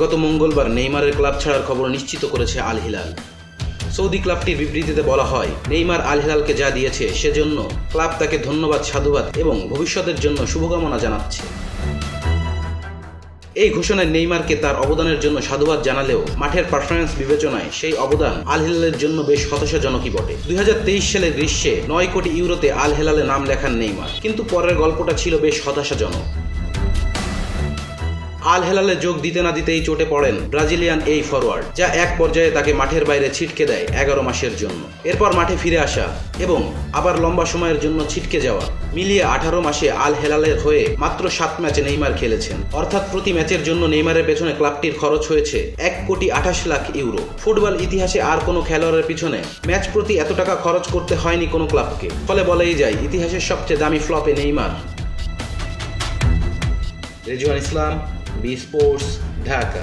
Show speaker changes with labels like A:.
A: গত মঙ্গলবার নেইমারের ক্লাব ছাড়ার খবর নিশ্চিত করেছে আল হিলাল সৌদি ক্লাবটির বিবৃতিতে বলা হয়, নেইমার আল হিলালকে যা দিয়েছে সেজন্য ক্লাব তাকে ধন্যবাদ, সাধুবাদ এবং ভবিষ্যতের জন্য শুভকামনা জানাচ্ছে। এই ঘোষণায় নেইমারকে তার অবদানের জন্য সাধুবাদ জানালেও মাঠের পারফরমেন্স বিবেচনায় সেই অবদান আল হিলালের জন্য বেশ হতাশাজনকই বটে। দুই হাজার তেইশ সালের গ্রীষ্মে নয় কোটি ইউরোতে আল হেলালে নাম লেখান নেইমার, কিন্তু পরের গল্পটা ছিল বেশ হতাশাজনক। আল হেলালে যোগ দিতে না দিতেই চটে পড়েন ব্রাজিলিয়ান এই ফরওয়ার্ড যা এক পর্যায়ে তাকে মাঠের বাইরে ছিটকে দেয় এগারো মাসের জন্য। এরপর মাঠে ফিরে আসা এবং আবার লম্বা সময়ের জন্য ছিটকে যাওয়া মিলিয়ে আঠারো মাসে আল হেলালের হয়ে মাত্র সাত ম্যাচে নেইমার খেলেছেন। অর্থাৎ প্রতি ম্যাচের জন্য নেইমারের পেছনে ক্লাবটির খরচ হয়েছে এক কোটি আঠাশ লাখ ইউরো। ফুটবল ইতিহাসে আর কোনো খেলোয়াড়ের পিছনে ম্যাচ প্রতি এত টাকা খরচ করতে হয়নি কোনো ক্লাবকে। ফলে বলেই যায়, ইতিহাসের সবচেয়ে দামি ফ্লপে Neymar. Rezwan Islam B sports Dhaka